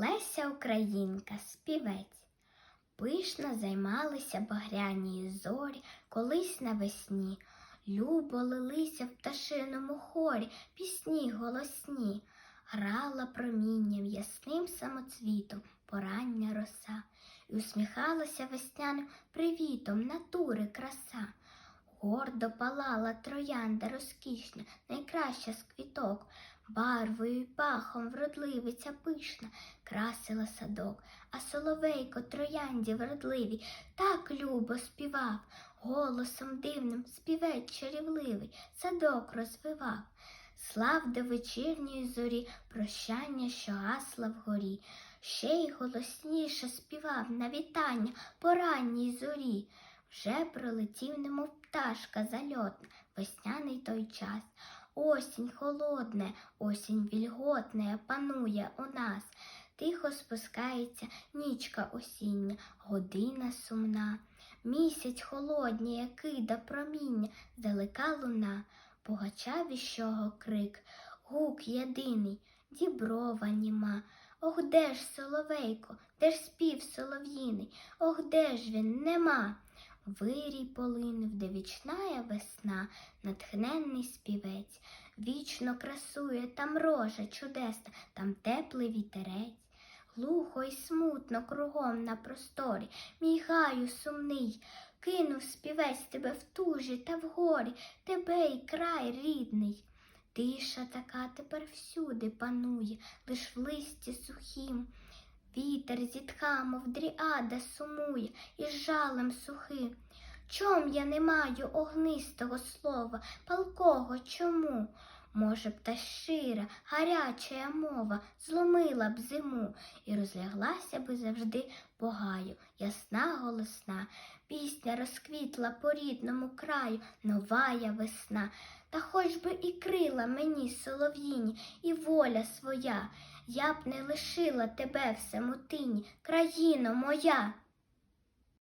Леся Українка, співець. Пишно займалися багряні зорі колись навесні. Любо лилися в пташиному хорі пісні голосні. Грала промінням ясним самоцвітом порання роса, і усміхалася весняним привітом натури краса. Гордо палала троянда розкішна, найкраща з квіток, барвою й пахом вродливиця пишна, красила садок, а соловейко троянді вродливій так любо співав, голосом дивним співець чарівливий, садок розвивав. Слав до вечірньої зорі, прощання, що гасла вгорі, ще й голосніше співав на вітання по ранній зорі. Вже пролетів, немов пташка зальотна, весняний той час. Осінь холодне, осінь вільготне панує у нас. Тихо спускається нічка осіння, година сумна. Місяць холодніє, кида проміння, далека луна, пугача віщого крик, гук єдиний, діброва німа. Ох, де ж соловейко, де ж спів солов'їний, ох, де ж він нема. Вирій полинув, де вічная весна, натхненний співець, вічно красує там рожа чудесна, там теплий вітерець. Глухо й смутно кругом на просторі, мій гаю сумний, кинув співець тебе в тужі та в горі, тебе й край рідний. Тиша така тепер всюди панує, лиш в листі сухім. Вітер зітха, мов дріада сумує і жалем сухи. Чом я не маю огнистого слова, палкого чому? Може б та щира, гаряча мова зломила б зиму і розляглася би завжди по гаю, ясна голосна, пісня розквітла по рідному краю, новая весна. Та хоч би і крила мені солов'їні, і воля своя, я б не лишила тебе в самотині, країно моя.